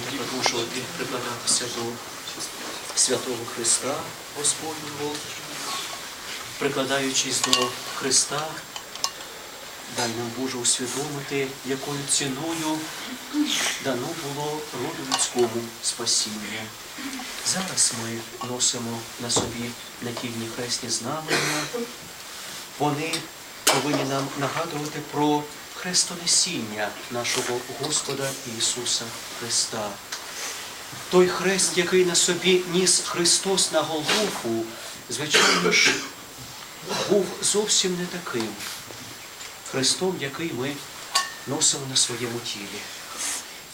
продовжувати прикладатися до святого Христа Господнього, прикладаючись до Христа, дай нам Боже усвідомити, якою ціною дано було роду людському спасіння. Зараз ми носимо на собі натільні хресні знамення. Вони повинні нам нагадувати про хрестонесіння нашого Господа Ісуса Христа. Той хрест, який на собі ніс Христос на Голгофу, звичайно ж, був зовсім не таким хрестом, який ми носимо на своєму тілі.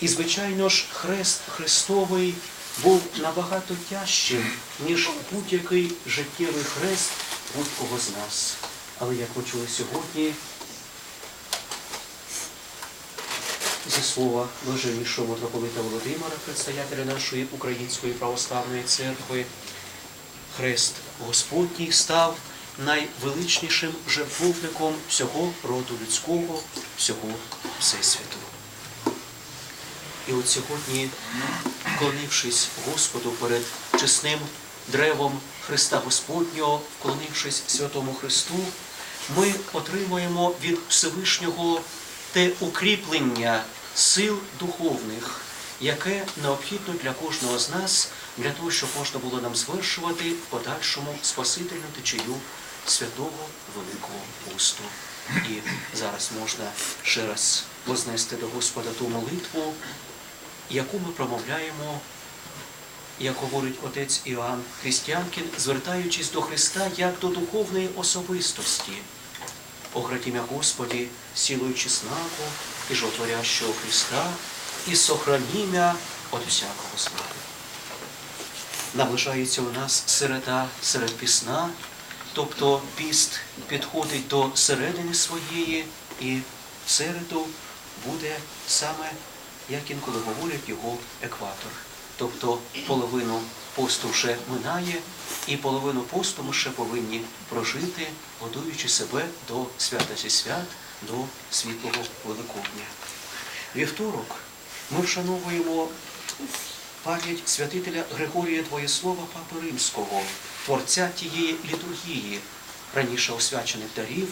І, звичайно ж, хрест Христовий був набагато тяжчим, ніж будь-який життєвий хрест будь-кого з нас. Але як ми чули сьогодні, зі слова блаженнішого митрополита Володимира, предстоятеля нашої Української православної церкви, хрест Господній став найвеличнішим жертвовником всього роду людського, всього Всесвіту. І от сьогодні, вклонившись Господу перед чесним древом Христа Господнього, вклонившись святому Христу, ми отримуємо від Всевишнього те укріплення сил духовних, яке необхідно для кожного з нас, для того, щоб можна було нам звершувати в подальшому спасительну течію святого Великого Посту. І зараз можна ще раз вознести до Господа ту молитву, яку ми промовляємо, як говорить отець Іоанн Християнкін, звертаючись до Христа як до духовної особистості. Оградімя Господі, силою чеснаку і жотворящого Христа, і сохраніння от всякого зла. Наближається у нас середа серед пісна, тобто піст підходить до середини своєї, і середу буде саме, як інколи говорять, його екватор. Тобто половину посту вже минає, і половину посту ми ще повинні прожити, готуючи себе до свята зі свят, до світлого Великодня. Вівторок ми вшановуємо пам'ять святителя Григорія Двоєслова Папи Римського, творця тієї літургії, раніше освячених дарів,